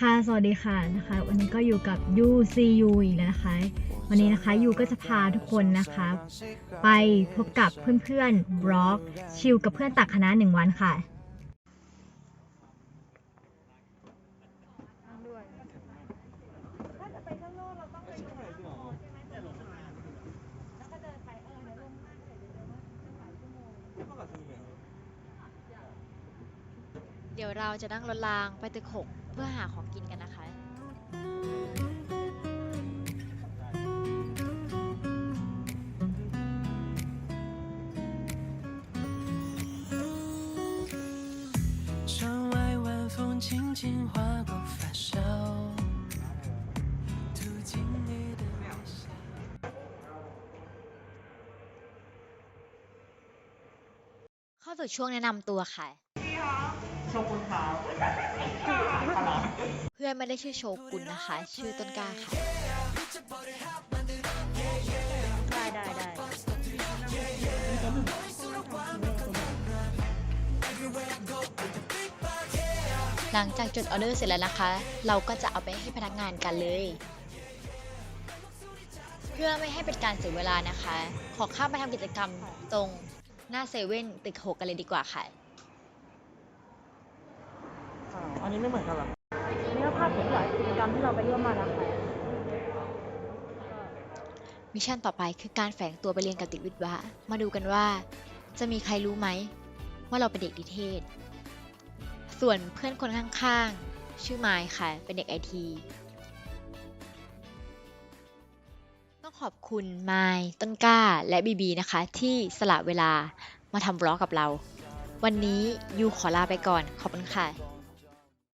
ค่ะ สวัสดีค่ะนะคะ วันนี้ก็อยู่กับ UCU อีกแล้วนะคะ วันนี้นะคะยูก็จะพาทุกคนนะคะ ไปพบกับเพื่อนๆบล็อก ชิลกับเพื่อนต่างคณะหนึ่งวันค่ะ เดี๋ยวเราจะนั่งรถรางไปตึกหกเพื่อหาของกินกันนะคะ 窗外晚风轻轻划过发梢，途经你的微笑。 เข้าสู่ช่วงแนะนำตัวค่ะ โ ชกุนครับเพื่อนไม่ได้ชื่อโชกุนนะคะ ชื่อต้นกล้าค่ะ ได้ได้ได้หลังจากจดออเดอร์เสร็จแล้วนะคะ เราก็จะเอาไปให้พนักงานกันเลย เพื่อไม่ให้เป็นการเสียเวลานะคะ ขอข้ามไปทำกิจกรรมตรงหน้าเซเว่นตึกหกกันเลยดีกว่าค่ะ อ้าวอันนี้ไม่เหมือนกันหรอกนี่ภาพของหลายกิจกรรมที่เราไปร่วมมานะคะมิชชั่นต่อไปคือการแฝงตัวไปเรียนกับติดวิทย์วะ มาดูกันว่า จะมีใครรู้ไหม ว่าเราเป็นเด็กนิเทศ ส่วนเพื่อนคนข้างๆ ชื่อไมค์ค่ะ เป็นเด็กไอทีต้องขอบคุณไมค์ต้นกล้าและบีบีนะคะ ที่สละเวลามาทำบล็อกกับเรา วันนี้ยูขอลาไปก่อน ขอบคุณค่ะ